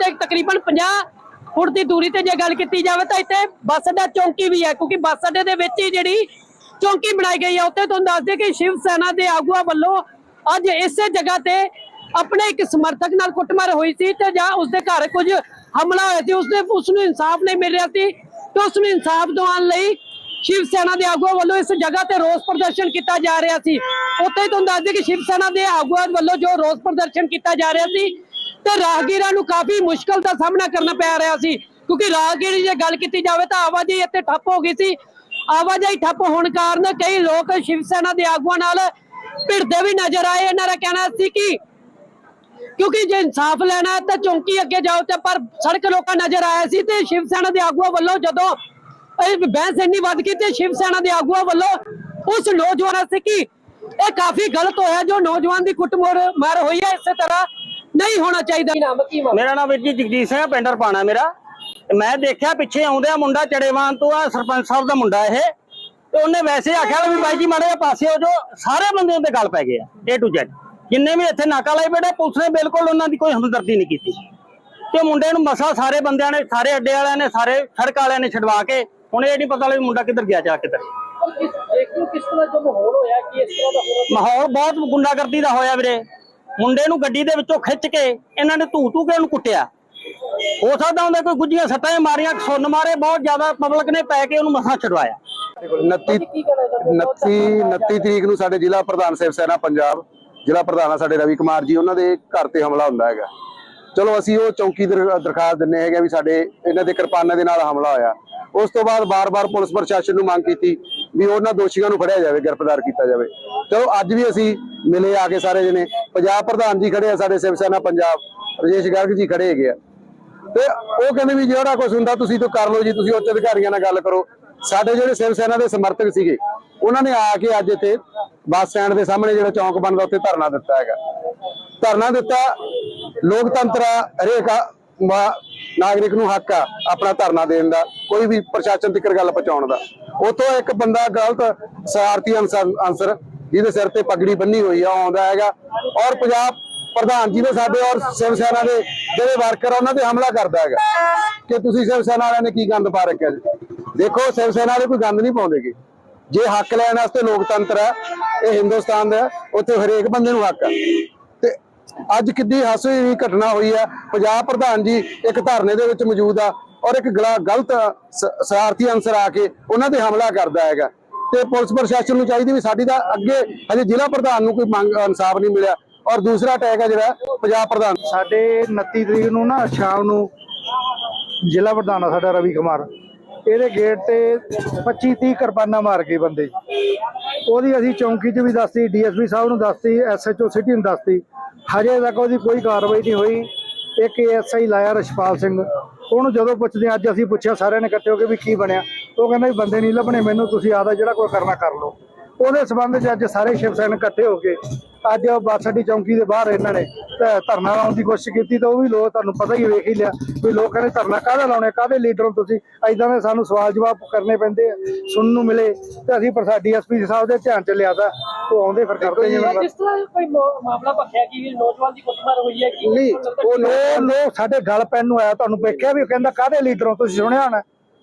ਦੂਰੀ ਤਕਰੀਬਨ 50 ਫੁੱਟ ਦੀ ਦੂਰੀ ਤੇ ਜੇ ਗੱਲ ਕੀਤੀ ਜਾਵੇ ਤਾਂ ਇੱਥੇ ਬੱਸ ਅੱਡਾ ਚੌਂਕੀ ਵੀ ਹੈ, ਕਿਉਂਕਿ ਬੱਸ ਅੱਡੇ ਦੇ ਵਿੱਚ ਹੀ ਜਿਹੜੀ ਚੌਂਕੀ ਬਣਾਈ ਗਈ ਹੈ, ਉੱਥੇ ਤੁਹਾਨੂੰ ਦੱਸ ਦੇ ਕਿ ਸ਼ਿਵ ਸੈਨਾ ਦੇ ਆਗੂਆਂ ਵੱਲੋਂ ਅੱਜ ਇਸੇ ਜਗ੍ਹਾ ਤੇ ਆਪਣੇ ਇੱਕ ਸਮਰਥਕ ਨਾਲ ਕੁੱਟਮਾਰ ਹੋਈ ਸੀ ਤੇ ਜਾਂ ਉਸਦੇ ਘਰ ਕੁਝ ਹਮਲਾ ਹੋਇਆ ਸੀ ਉਸਨੇ ਉਸ ਨੂੰ ਇਨਸਾਫ ਨਹੀਂ ਮਿਲ ਰਿਹਾ ਸੀ ਤੇ ਉਸ ਨੂੰ ਇਨਸਾਫ ਦਿਵਾਉਣ ਲਈ ਸ਼ਿਵ ਸੈਨਾ ਦੇ ਆਗੂਆਂ ਵੱਲੋਂ ਇਸ ਜਗ੍ਹਾ ਤੇ ਰੋਸ ਪ੍ਰਦਰਸ਼ਨ ਕੀਤਾ ਜਾ ਰਿਹਾ ਸੀ। ਉੱਥੇ ਹੀ ਤੁਹਾਨੂੰ ਦੱਸ ਦਈਏ ਕਿ ਸ਼ਿਵ ਸੈਨਾ ਦੇ ਆਗੂਆਂ ਵੱਲੋਂ ਜੋ ਰੋਸ ਪ੍ਰਦਰਸ਼ਨ ਕੀਤਾ ਜਾ ਰਿਹਾ ਸੀ ਤੇ ਰਾਹਗੀਰਾਂ ਨੂੰ ਕਾਫੀ ਮੁਸ਼ਕਲ ਦਾ ਸਾਹਮਣਾ ਕਰਨਾ ਪੈ ਰਿਹਾ ਸੀ, ਕਿਉਂਕਿ ਰਾਹਗੀਰੀ ਜੇ ਗੱਲ ਕੀਤੀ ਜਾਵੇ ਤਾਂ ਆਵਾਜਾਈ ਇੱਥੇ ਠੱਪ ਹੋ ਗਈ ਸੀ। ਆਵਾਜਾਈ ਠੱਪ ਹੋਣ ਕਾਰਨ ਕਈ ਲੋਕ ਸ਼ਿਵ ਸੈਨਾ ਦੇ ਆਗੂਆਂ ਨਾਲ ਭਿੜਦੇ ਵੀ ਨਜ਼ਰ ਆਏ। ਇਹਨਾਂ ਦਾ ਕਹਿਣਾ ਸੀ ਕਿ ਕਿਉਂਕਿ ਜੇ ਇਨਸਾਫ ਲੈਣਾ ਹੈ ਤਾਂ ਚੌਂਕੀ ਅੱਗੇ ਜਾਓ ਤੇ ਪਰ ਸੜਕ ਲੋਕਾਂ ਨਜ਼ਰ ਆਇਆ ਸੀ ਤੇ ਸ਼ਿਵ ਸੈਨਾ ਦੇ ਆਗੂਆਂ ਵੱਲੋਂ ਜਦੋਂ ਇਹ ਬਹਿਸ ਇੰਨੀ ਵੱਧ ਗਈ ਤੇ ਸ਼ਿਵ ਸੈਨਾ ਦੇ ਆਗੂਆਂ ਵੱਲੋਂ ਉਸ ਨੌਜਵਾਨ ਸੀ ਕਿ ਇਹ ਕਾਫੀ ਗਲਤ ਹੋਇਆ ਜੋ ਨੌਜਵਾਨ ਦੀ ਕੁੱਟਮਾਰ ਮਾਰ ਹੋਈ ਹੈ। ਇਸੇ ਤਰ੍ਹਾਂ ਨਹੀਂ ਹੋਣਾ ਚਾਹੀਦਾ। ਨਾਮ ਕੀ ਮੇਰਾ ਨਾਮ ਵੀਰ ਜੀ ਜਗਜੀਤ ਸਿੰਘ ਹੈ ਪਿੰਡ ਰਪਾਣਾ ਮੇਰਾ। ਮੈਂ ਦੇਖਿਆ ਪਿੱਛੇ ਆਉਂਦਿਆ ਮੁੰਡਾ ਚੜੇਵਾਨ ਤੋਂ ਆ ਸਰਪੰਚ ਸਾਹਿਬ ਦਾ ਮੁੰਡਾ ਇਹ। ਤੇ ਉਹਨੇ ਵੈਸੇ ਆਖਿਆ ਵੀ ਬਾਈ ਜੀ ਮਾੜੇ ਜਿਹਾ ਪਾਸੇ ਹੋ ਜੋ ਸਾਰੇ ਬੰਦੇ ਉਹਦੇ ਗੱਲ ਪੈ ਗਏ ਆ A to Z ਜਿੰਨੇ ਵੀ ਇੱਥੇ ਨਾਕਾ ਲਾਈ ਬੈਠੇ ਪੁਲਿਸ ਨੇ ਬਿਲਕੁਲ ਉਹਨਾਂ ਦੀ ਕੋਈ ਹਮਦਰਦੀ ਨਹੀਂ ਕੀਤੀ। ਤੇ ਮੁੰਡੇ ਨੂੰ ਮਸਾ ਸਾਰੇ ਬੰਦਿਆਂ ਨੇ ਸਾਰੇ ਅੱਡੇ ਵਾਲਿਆਂ ਨੇ ਸਾਰੇ ਸੜਕ ਵਾਲਿਆਂ ਨੇ ਛਡਵਾ ਕੇ ਹੁਣ ਇਹ ਨਹੀਂ ਪਤਾ ਲੱਗ ਮੁੰਡਾ ਕਿੱਧਰ ਗਿਆ ਜਾ ਕਿੱਧਰ। ਦੇਖੋ ਕਿਸ ਤਰ੍ਹਾਂ ਜੋ ਮਾਹੌਲ ਹੋਇਆ ਕਿ ਇਸ ਤਰ੍ਹਾਂ ਦਾ ਮਾਹੌਲ ਬਹੁਤ ਗੁੰਡਾਗਰਦੀ ਦਾ ਹੋਇਆ ਵੀਰੇ। ਮੁੰਡੇ ਨੂੰ ਗੱਡੀ ਦੇ ਵਿੱਚੋਂ ਖਿੱਚ ਕੇ ਇਹਨਾਂ ਨੇ ਧੂ ਧੂ ਕੇ ਉਹਨੂੰ ਕੁੱਟਿਆ। ਹੋ ਸਕਦਾ ਹੁੰਦਾ ਕੋਈ ਗੁੱਜੀਆਂ ਸੱਟਾਂ ਮਾਰੀਆਂ ਸੁੰਨ ਮਾਰੇ ਬਹੁਤ ਜ਼ਿਆਦਾ ਪਬਲਿਕ ਨੇ ਪੈ ਕੇ ਉਹਨੂੰ ਮਸਾਂ ਛਡਵਾਇਆ। 29 29 29 ਤਰੀਕ ਨੂੰ ਸਾਡੇ ਜ਼ਿਲ੍ਹਾ ਪ੍ਰਧਾਨ ਸਿਵ ਸੈਨਾ ਪੰਜਾਬ ਜ਼ਿਲ੍ਹਾ ਪ੍ਰਧਾਨ ਆ ਸਾਡੇ ਰਵੀ ਕੁਮਾਰ ਜੀ ਉਹਨਾਂ ਦੇ ਘਰ ਤੇ ਹਮਲਾ ਹੁੰਦਾ ਹੈਗਾ। ਚਲੋ ਅਸੀਂ ਉਹ ਚੌਕੀ ਦਰ- ਦਰਖਾਸਤ ਦਿੰਨੇ ਹੈਗੇ ਵੀ ਸਾਡੇ ਇਹਨਾਂ ਦੇ ਕਿਰਪਾਨਾਂ ਦੇ ਨਾਲ ਹਮਲਾ ਹੋਇਆ। ਉਸ ਤੋਂ ਬਾਅਦ ਬਾਰ-ਬਾਰ ਪੁਲਿਸ ਪ੍ਰਸ਼ਾਸਨ ਨੂੰ ਮੰਗ ਕੀਤੀ ਵੀ ਉਹਨਾਂ ਦੋਸ਼ੀਆਂ ਨੂੰ ਫੜਿਆ ਜਾਵੇ ਗ੍ਰਿਫਤਾਰ ਕੀਤਾ ਜਾਵੇ। ਚਲੋ, ਅੱਜ ਵੀ ਅਸੀਂ ਮਿਲੇ ਆ ਕੇ ਸਾਰੇ ਜਣੇ। ਪੰਜਾਬ ਪ੍ਰਧਾਨ ਜੀ ਖੜੇ ਆ, ਸਾਡੇ ਸਿਵ ਸੈਨਾ ਪੰਜਾਬ। ਰਜੇਸ਼ ਗਰਗ ਜੀ ਖੜੇ ਹੈਗੇ ਆ। ਤੇ ਉਹ ਕਹਿੰਦੇ ਵੀ ਜਿਹੜਾ ਕੁਝ ਹੁੰਦਾ, ਤੁਸੀਂ ਤੋਂ ਕਰ ਲਓ ਜੀ, ਤੁਸੀਂ ਉੱਚ ਅਧਿਕਾਰੀਆਂ ਨਾਲ ਗੱਲ ਕਰੋ। ਸਾਡੇ ਜਿਹੜੇ ਸਿਵ ਸੈਨਾ ਦੇ ਸਮਰਥਕ ਸੀਗੇ, ਉਹਨਾਂ ਨੇ ਆ ਕੇ ਅੱਜ ਇੱਥੇ ਬੱਸ ਸਟੈਂਡ ਦੇ ਸਾਹਮਣੇ ਜਿਹੜਾ ਚੌਂਕ ਬਣਦਾ, ਉੱਥੇ ਧਰਨਾ ਦਿੱਤਾ ਹੈਗਾ। ਧਰਨਾ ਦਿੱਤਾ, ਲੋਕਤੰਤਰ ਹਰੇਕ ਨਾਗਰਿਕ ਨੂੰ ਹੱਕ ਆ ਆਪਣਾ ਧਰਨਾ ਦੇਣ ਦਾ, ਕੋਈ ਵੀ ਪ੍ਰਸ਼ਾਸਨ ਤੱਕ ਗੱਲ ਪਹੁੰਚਾਉਣ ਦਾ। ਉਤੋਂ ਇੱਕ ਬੰਦਾ ਗਲਤ, ਸ਼ਰਾਰਤੀ ਅਨਸਰ ਜਿਹਦੇ ਸਿਰ ਤੇ ਪਗੜੀ ਬੰਨੀ ਹੋਈ ਆ ਉਹ ਆਉਂਦਾ ਹੈਗਾ। ਔਰ ਪੰਜਾਬ ਪ੍ਰਧਾਨ ਜੀ ਦੇ ਸਾਡੇ ਔਰ ਸਿਵ ਸੈਨਾ ਦੇ ਜਿਹੜੇ ਵਰਕਰ ਆ, ਉਹਨਾਂ ਤੇ ਹਮਲਾ ਕਰਦਾ ਹੈਗਾ। ਕਿ ਤੁਸੀਂ ਸਿਵ ਸੈਨਾ ਵਾਲਿਆਂ ਨੇ ਕੀ ਗੰਦ ਪਾ ਰੱਖਿਆ ਜੀ? ਦੇਖੋ, ਸਿਵ ਸੈਨਾ ਵਾਲੇ ਕੋਈ ਗੰਦ ਨਹੀਂ ਪਾਉਂਦੇਗੇ ਜੇ ਹੱਕ ਲੈਣ ਵਾਸਤੇ ਲੋਕਤੰਤਰ ਹੈ, ਇਹ ਹਿੰਦੁਸਤਾਨ ਦਾ ਉੱਥੇ ਹਰੇਕ ਬੰਦੇ ਨੂੰ ਹੱਕ ਹੈ। ਤੇ ਅੱਜ ਕਿੱਡੀ ਹਾਸੇ ਦੀ ਘਟਨਾ ਹੋਈ ਹੈ। ਪੰਜਾਬ ਪ੍ਰਧਾਨ ਜੀ ਇੱਕ ਧਰਨੇ ਦੇ ਵਿੱਚ ਮੌਜੂਦ ਆ ਔਰ ਇੱਕ ਗਲਾ- ਗਲਤ ਸ- ਸਹਾਰਤੀ ਅੰਸਰ ਆ ਕੇ ਉਹਨਾਂ ਤੇ ਹਮਲਾ ਕਰਦਾ ਹੈਗਾ। ਤੇ ਪੁਲਿਸ ਪ੍ਰਸ਼ਾਸਨ ਨੂੰ ਚਾਹੀਦੀ ਵੀ ਸਾਡੀ ਤਾਂ ਅੱਗੇ ਹਜੇ ਜ਼ਿਲ੍ਹਾ ਪ੍ਰਧਾਨ ਨੂੰ ਕੋਈ ਮੰਗ ਇਨਸਾਫ ਨਹੀਂ ਮਿਲਿਆ। ਔਰ ਦੂਸਰਾ ਅਟੈਕ ਹੈ ਜਿਹੜਾ, ਪੰਜਾਬ ਪ੍ਰਧਾਨ। ਸਾਡੇ 29 ਤਰੀਕ ਨੂੰ ਨਾ ਸ਼ਾਮ ਨੂੰ ਜ਼ਿਲ੍ਹਾ ਪ੍ਰਧਾਨ ਆ ਸਾਡਾ ਰਵੀ ਕੁਮਾਰ। ਇਹਦੇ ਗੇਟ ਤੇ 25 30 ਕਿਰਪਾਨਾਂ ਮਾਰ ਗਏ ਬੰਦੇ। ਉਹਦੀ ਅਸੀਂ ਚੌਂਕੀ 'ਚ ਵੀ ਦੱਸਤੀ, ਡੀਐਸਪੀ ਸਾਹਿਬ ਨੂੰ ਦੱਸਤੀ ਐਸਐਚਓ ਸਿਟੀ ਨੂੰ ਦੱਸਤੀ। ਹਜੇ ਤੱਕ ਉਹਦੀ ਕੋਈ ਕਾਰਵਾਈ ਨਹੀਂ ਹੋਈ। ਇੱਕ ਐਸਆਈ ਲਾਇਆ ਰਸ਼ਪਾਲ ਸਿੰਘ। ਉਹਨੂੰ ਜਦੋਂ ਪੁੱਛਦੇ ਹਾਂ, ਅੱਜ ਅਸੀਂ ਪੁੱਛਿਆ ਸਾਰਿਆਂ ਨੇ ਇਕੱਠੇ ਹੋ ਕੇ ਵੀ ਕੀ ਬਣਿਆ ਉਹ ਕਹਿੰਦਾ ਵੀ ਬੰਦੇ ਨਹੀਂ ਲੱਭਣੇ ਮੈਨੂੰ ਤੁਸੀਂ ਆਦਾ ਜਿਹੜਾ ਕੋਈ ਕਰਨਾ ਕਰ ਲਓ। ਉਹਦੇ ਸਬੰਧ 'ਚ ਅੱਜ ਸਾਰੇ ਸ਼ਿਵ ਸੈਨ ਇਕੱਠੇ ਹੋ ਕੇ ਅੱਜ ਬੱਸ ਅੱਡੀ ਚੌਂਕੀ ਦੇ ਬਾਹਰ ਇਹਨਾਂ ਨੇ ਧਰਨਾ ਲਾਉਣ ਦੀ ਕੋਸ਼ਿਸ਼ ਕੀਤੀ ਤਾਂ ਉਹ ਵੀ ਲੋਕ ਤੁਹਾਨੂੰ ਪਤਾ ਹੀ ਵੇਖ ਹੀ ਲਿਆ ਵੀ ਲੋਕ ਕਹਿੰਦੇ ਧਰਨਾ ਕਾਹਦਾ ਲਾਉਣੇ ਕਾਹਦੇ ਲੀਡਰ ਹੋ ਤੁਸੀਂ? ਐਦਾਂ ਦੇ ਸਾਨੂੰ ਸਵਾਲ ਜਵਾਬ ਕਰਨੇ ਪੈਂਦੇ ਆ ਸੁਣਨ ਨੂੰ ਮਿਲੇ ਤੇ ਅਸੀਂ ਪ੍ਰਸਾ ਡੀਐਸਪੀ ਸਾਹਿਬ ਦੇ ਧਿਆਨ ਚ ਲਿਆਦਾ ਉਹ ਆਉਂਦੇ ਫਿਰ ਕਰਦੇ ਜਿਵੇਂ ਜਿਸ ਤਰ੍ਹਾਂ ਕੋਈ ਮਾਮਲਾ ਭਖਿਆ ਕਿ ਨੌਜਵਾਨ ਦੀ ਕੁੱਟਮਾਰ ਹੋਈ ਹੈ ਕਿ? ਨਹੀਂ ਉਹ ਲੋਕ ਸਾਡੇ ਗੱਲ ਪੈਣ ਨੂੰ ਆਇਆ ਤੁਹਾਨੂੰ ਵੇਖਿਆ ਵੀ ਉਹ ਕਹਿੰਦਾ ਕਾਹਦੇ ਲੀਡਰੋਂ ਤੁਸੀਂ ਸੁਣਿਆ ਹੋਣਾ?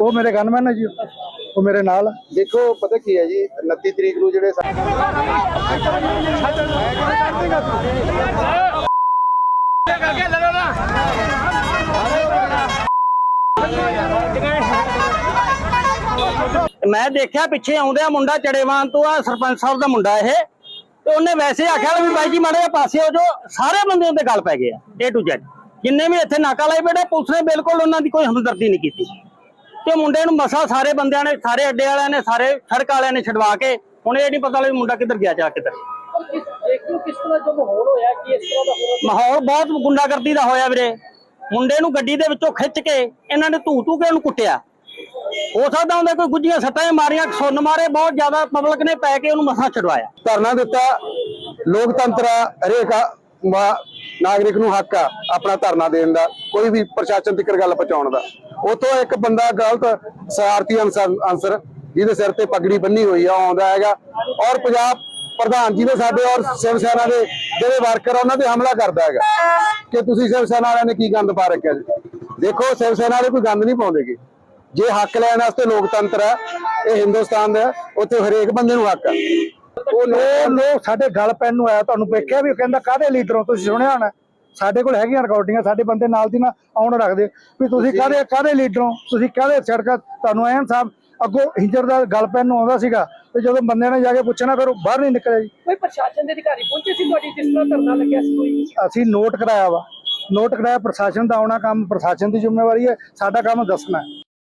ਉਹ ਮੇਰੇ ਗਨਮੈਨ ਹੈ ਜੀ ਉਹ ਮੇਰੇ ਨਾਲ। ਆ। ਦੇਖੋ ਪਤਾ ਕੀ ਹੈ ਜੀ 29 ਤਰੀਕ ਨੂੰ ਜਿਹੜੇ ਸਾ- ਮੈਂ ਦੇਖਿਆ ਪਿੱਛੇ ਆਉਂਦਿਆ ਮੁੰਡਾ ਚੜੇਵਾਨ ਤੋਂ ਆ ਸਰਪੰਚ ਸਾਹਿਬ ਦਾ ਮੁੰਡਾ ਇਹ। ਤੇ ਉਹਨੇ ਵੈਸੇ ਆਖਿਆ ਵੀ ਬਾਈ ਜੀ ਮਾੜੇ ਜਿਹੇ ਪਾਸੇ ਹੋ ਜੋ ਸਾਰੇ ਬੰਦੇ ਉਹਦੇ ਗੱਲ ਪੈ ਗਏ ਆ A to Z ਜਿੰਨੇ ਵੀ ਇੱਥੇ ਨਾਕਾ ਲਾਈ ਬੈਠੇ ਪੁਲਿਸ ਨੇ ਬਿਲਕੁਲ ਉਹਨਾਂ ਦੀ ਕੋਈ ਹਮਦਰਦੀ ਨਹੀਂ ਕੀਤੀ। ਤੇ ਮੁੰਡੇ ਨੂੰ ਮਸਾ ਸਾਰੇ ਬੰਦਿਆਂ ਨੇ ਸਾਰੇ ਅੱਡੇ ਵਾਲਿਆਂ ਨੇ ਸਾਰੇ ਸੜਕ ਵਾਲਿਆਂ ਨੇ ਛਡਵਾ ਕੇ ਹੁਣ ਇਹ ਨਹੀਂ ਪਤਾ ਵੀ ਮੁੰਡਾ ਕਿੱਧਰ ਗਿਆ ਜਾ ਕਿੱਧਰ। ਮਾਹੌਲ ਹੋਇਆ ਕਿ ਇਸ ਤਰ੍ਹਾਂ ਦਾ ਹੋਣਾ ਮਾਹੌਲ ਬਹੁਤ ਗੁੰਡਾਗਰਦੀ ਦਾ ਹੋਇਆ ਵੀਰੇ। ਮੁੰਡੇ ਨੂੰ ਗੱਡੀ ਦੇ ਵਿੱਚੋਂ ਖਿੱਚ ਕੇ ਇਹਨਾਂ ਨੇ ਧੂ ਧੂ ਕੇ ਉਹਨੂੰ ਕੁੱਟਿਆ। ਹੋ ਸਕਦਾ ਹੁੰਦਾ ਕੋਈ ਗੁੱਜੀਆਂ ਸੱਟਾਂ ਮਾਰੀਆਂ ਸੁੰਨ ਮਾਰੇ ਬਹੁਤ ਜ਼ਿਆਦਾ ਪਬਲਿਕ ਨੇ ਪੈ ਕੇ ਉਹਨੂੰ ਮਸਾਂ ਛਡਵਾਇਆ। ਧਰਨਾ ਦਿੱਤਾ ਲੋਕਤੰਤਰ ਹਰੇਕ ਨਾਗਰਿਕ ਨੂੰ ਹੱਕ ਆ ਆਪਣਾ ਧਰਨਾ ਦੇਣ ਦਾ, ਕੋਈ ਵੀ ਪ੍ਰਸ਼ਾਸਨ ਤੱਕ ਗੱਲ ਪਹੁੰਚਾਉਣ ਦਾ। ਉਤੋਂ ਇੱਕ ਬੰਦਾ ਗਲਤ ਸਹਾਰਤੀ ਅਨਸਰ ਜਿਹਦੇ ਸਿਰ ਤੇ ਪਗੜੀ ਬੰਨੀ ਹੋਈ ਆ ਆਉਂਦਾ ਹੈਗਾ। ਔਰ ਪੰਜਾਬ ਪ੍ਰਧਾਨ ਜੀ ਦੇ ਸਾਡੇ ਔਰ ਸ਼ਿਵ ਸੈਨਾ ਦੇ ਜਿਹੜੇ ਵਰਕਰ ਆ, ਉਹਨਾਂ ਤੇ ਹਮਲਾ ਕਰਦਾ ਹੈਗਾ। ਕਿ ਤੁਸੀਂ ਸ਼ਿਵ ਸੈਨਾ ਵਾਲਿਆਂ ਨੇ ਕੀ ਗੰਦ ਪਾ ਰੱਖਿਆ ਜੀ? ਦੇਖੋ, ਸ਼ਿਵ ਸੈਨਾ ਵਾਲੇ ਕੋਈ ਗੰਦ ਨਹੀਂ ਪਾਉਂਦੇਗੇ ਜੇ ਹੱਕ ਲੈਣ ਵਾਸਤੇ ਲੋਕਤੰਤਰ ਹੈ, ਇਹ ਹਿੰਦੁਸਤਾਨ ਦਾ ਉੱਥੇ ਹਰੇਕ ਬੰਦੇ ਨੂੰ ਹੱਕ ਹੈ ਉਹ ਲੋਕ ਲੋਕ ਸਾਡੇ ਗੱਲ ਪੈਣ ਨੂੰ ਆਇਆ ਤੁਹਾਨੂੰ ਵੇਖਿਆ ਵੀ ਉਹ ਕਹਿੰਦਾ ਕਾਹਦੇ ਲੀਡਰੋਂ ਤੁਸੀਂ ਸੁਣਿਆ ਹੋਣਾ? ਸਾਡੇ ਕੋਲ ਹੈਗੀਆਂ ਰਿਕਾਰਡਿੰਗਾਂ ਸਾਡੇ ਬੰਦੇ ਨਾਲ ਦੀ ਨਾਲ ਆਉਣ ਰੱਖਦੇ। ਵੀ ਤੁਸੀਂ ਕਾਹਦੇ ਕਾਹਦੇ ਲੀਡਰੋਂ? ਤੁਸੀਂ ਕਾਹਦੇ ਸੜਕਾਂ? ਤੁਹਾਨੂੰ ਐਨ ਸਾਹਿਬ ਅੱਗੋਂ ਹਿੰਜਰ ਦਾ ਗੱਲ ਪੈਣ ਨੂੰ ਆਉਂਦਾ ਸੀਗਾ ਤੇ ਜਦੋਂ ਬੰਦੇ ਨੇ ਜਾ ਕੇ ਪੁੱਛਣਾ ਫਿਰ ਉਹ ਬਾਹਰ ਨਹੀਂ ਨਿਕਲਿਆ ਜੀ। ਕੋਈ ਪ੍ਰਸ਼ਾਸਨ ਦੇ ਅਧਿਕਾਰੀ ਪਹੁੰਚੇ ਸੀ ਤੁਹਾਡੀ ਜਿਸ ਤਰ੍ਹਾਂ ਧਰਨਾ ਲੱਗਿਆ ਸੀ ਕੋਈ? ਅਸੀਂ ਨੋਟ ਕਰਾਇਆ ਵਾ। ਨੋਟ ਕਰਾਇਆ ਪ੍ਰਸ਼ਾਸਨ ਦਾ ਆਉਣਾ ਕੰਮ ਪ੍ਰਸ਼ਾਸਨ ਦੀ ਜ਼ਿੰਮੇਵਾਰੀ ਹੈ ਸਾਡਾ ਕੰਮ ਦੱਸਣਾ। ਹੈ